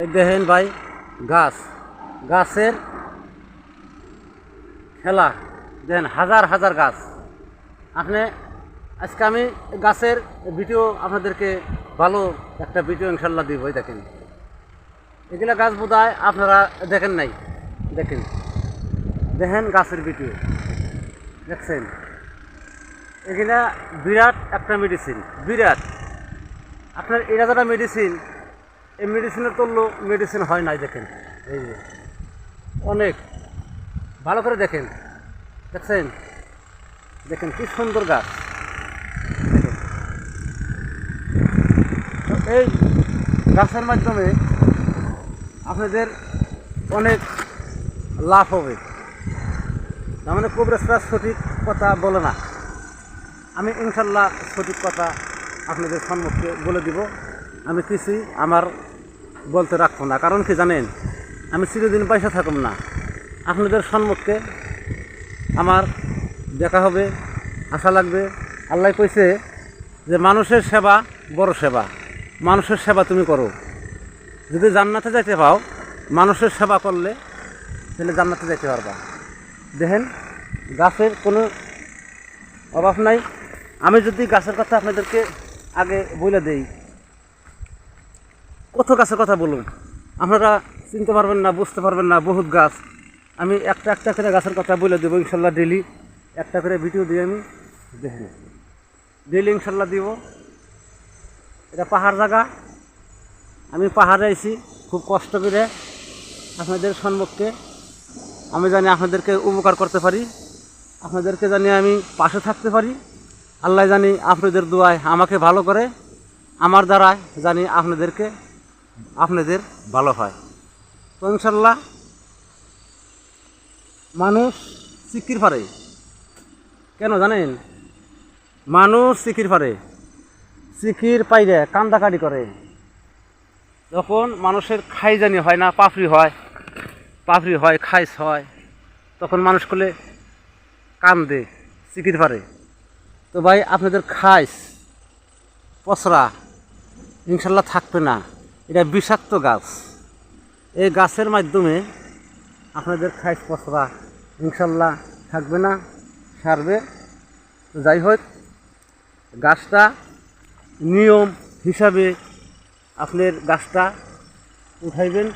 দেখেন ভাই, গাছ। গাছের খেলা। দেখেন, হাজার হাজার গাছ। আপনি, আজকে আমি গাছের ভিডিও আপনাদেরকে ভালো একটা ভিডিও ইনশাল্লাহ দিব দেখেন। এগুলা গাছ বোধহয় আপনারা দেখেন নাই। দেখেন। দেখেন গাছের ভিডিও। দেখছেন? এগুলা বিরাট একটা মেডিসিন বিরাট। আপনার এটা যারা মেডিসিন এই মেডিসিনের তুল্য মেডিসিন হয় নাই, দেখেন। এই যে, অনেক। ভালো করে দেখেন। দেখছেন? দেখেন কি সুন্দর গাছ। এই গাছের মাধ্যমে আপনাদের অনেক লাভ হবে। তার মানে কবরেজরা সঠিক কথা বলে না। আমি ইনশাল্লাহ সঠিক কথা আপনাদের সম্মুখে বলে দিব। আমি কিছুই আমার বলতে রাখব না। কারণ কি জানেন, আমি চিরদিন পয়সা থাকুম না। আপনাদের সম্মুখে আমার দেখা হবে, আশা লাগবে। আল্লাহ কইছে যে মানুষের সেবা বড় সেবা। মানুষের সেবা তুমি করো। যদি জান্নাতে যাইতে পাও, মানুষের সেবা করলে তাহলে জান্নাতে যাইতে পারবা। দেখেন, গাছের কোনো অভাব নাই। আমি যদি গাছের কথা আপনাদেরকে আগে বলে দেই কত গাছের কথা বলুন। আপনারা চিনতে পারবেন না, বুঝতে পারবেন না, বহুত গাছ। আমি একটা একটা করে গাছের কথা বলে দেবো ইনশাল্লাহ ডেলি একটা করে ভিডিও দিয়ে আমি দেখে ডেলি ইনশাল্লাহ দিব। এটা পাহাড় জায়গা। আমি পাহাড়ে আইছি, খুব কষ্ট করে আপনাদের সম্মুখে। আমি জানি আপনাদেরকে উপকার করতে পারি। আপনাদেরকে জানি আমি পাশে থাকতে পারি। আল্লাহ জানি আপনাদের দোয়ায় আমাকে ভালো করে। আমার দ্বারায় জানি আপনাদেরকে আপনাদের ভালো হয়। তো ইনশাল্লাহ মানুষ সিকির পারে কেন জানেন? মানুষ সিকির পারে সিকির পাইরে কান্দাকাটি করে। যখন মানুষের খাই জানি হয় না, পাপড়ি হয় পাপড়ি হয় খাইস হয়, তখন মানুষ করলে কান্দে সিকির পারে তো ভাই, আপনাদের খাইস পচরা ইনশাল্লাহ থাকবে না। এটা বিষাক্ত গাছ। এই গাছের মাধ্যমে আপনাদের খাইস পচরা ইনশাল্লাহ থাকবে না, সারবে। তো যাই হোক, গাছটা নিয়ম হিসাবে আপনার গাছটা উঠাইবেন,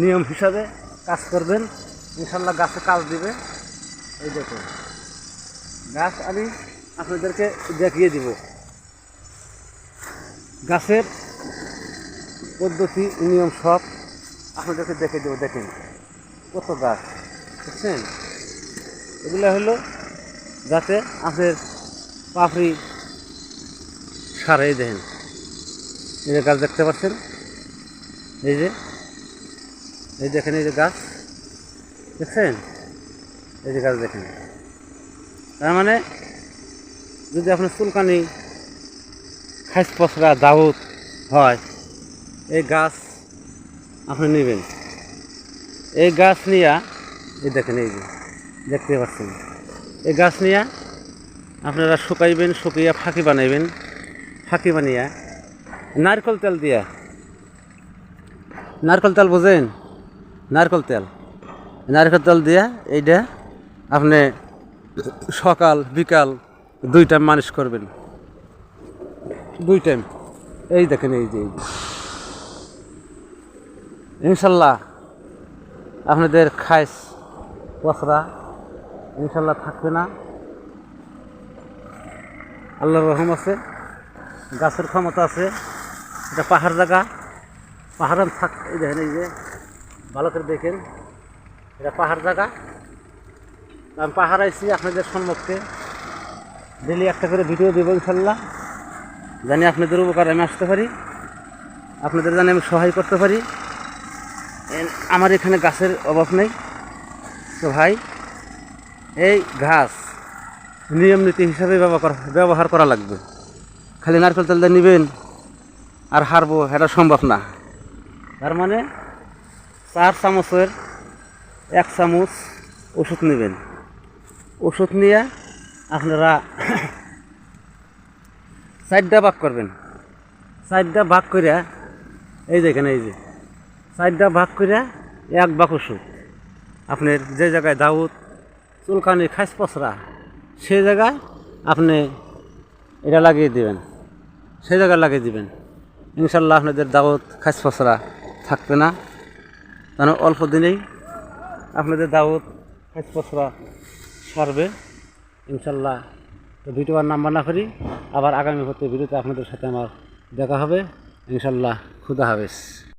নিয়ম হিসাবে কাজ করবেন। ইনশাল্লাহ গাছে কাজ দিবে। এই দেখুন, গাছ আমি আপনাদেরকে দেখিয়ে দিব। গাছের পদ্ধতি, নিয়ম সব আপনাদেরকে দেখে দেবো, দেখেন। কত গাছ, বুঝছেন? এগুলো হলো যাতে আপনার পাপড়ি সারে দেখেন। এই যে গাছ দেখতে পাচ্ছেন? এই যে, এই দেখেন এই যে গাছ, দেখছেন? এই যে গাছ দেখেন। তার মানে যদি আপনার চুলকানি খাইস পচরা দাউদ হয় এই গাছ আপনি নেবেন। এই গাছ নিয়া, এই দেখেন এই যে, দেখতে পাচ্ছেন। এই গাছ নিয়া আপনারা শুকাইবেন, শুকিয়ে ফাঁকি বানাইবেন। ফাঁকি বানিয়া নারকেল তেল দিয়া। নারকেল তেল বোঝেন? নারকেল তেল। নারকেল তেল দিয়া এইটা আপনি সকাল, বিকাল দুই টাইম মালিশ করবেন। দুই টাইম এই দেখেন এই যে এই যে। ইনশাল্লাহ আপনাদের খাইস পচরা ইনশাল্লাহ থাকবে না। আল্লাহর রহম আছে, গাছের ক্ষমতা আছে, এটা পাহাড় জায়গা। পাহাড় থাক, এই দেখেন, এই যে ভালো করে দেখেন, এটা পাহাড় জায়গা। আমি পাহাড় আইছি আপনাদের সম্মুখে। ডেলি একটা করে ভিডিও দেবো ইনশাল্লাহ, জানি আপনাদের উপকার আমি আসতে পারি, আপনাদের জানি আমি সহায় করতে পারি। আমার এখানে গাছের অভাব নেই। তো ভাই, এই ঘাস নিয়ম নীতি হিসাবে ব্যবহার ব্যবহার করা লাগবে। খালি নারকেল তেল দিয়ে নেবেন আর হারবো, এটা সম্ভব না। তার মানে চার চামচের এক চামচ ওষুধ নেবেন। ওষুধ নিয়ে আপনারা চারটা ভাগ করবেন। চারটা ভাগ করে এই যে এখানে এই যে। চারটা ভাগ করে এক বাক ওষুধ। আপনার যে জায়গায় দাউদ, চুলকানি, খাস পচরা সেই জায়গায় আপনি এটা লাগিয়ে দিবেন। সেই জায়গায় লাগিয়ে দিবেন। ইনশাল্লাহ আপনাদের দাউদ, খাস পচরা থাকবে না। কারণ অল্প দিনেই আপনাদের দাউদ, খাস পচরা সারবে। ইনশাল্লাহ তো ভিডিও আর নাম্বার না করি, আবার আগামী হতে ভিডিওতে আপনাদের সাথে আমার দেখা হবে। ইনশাল্লাহ, খুদা হাফেজ।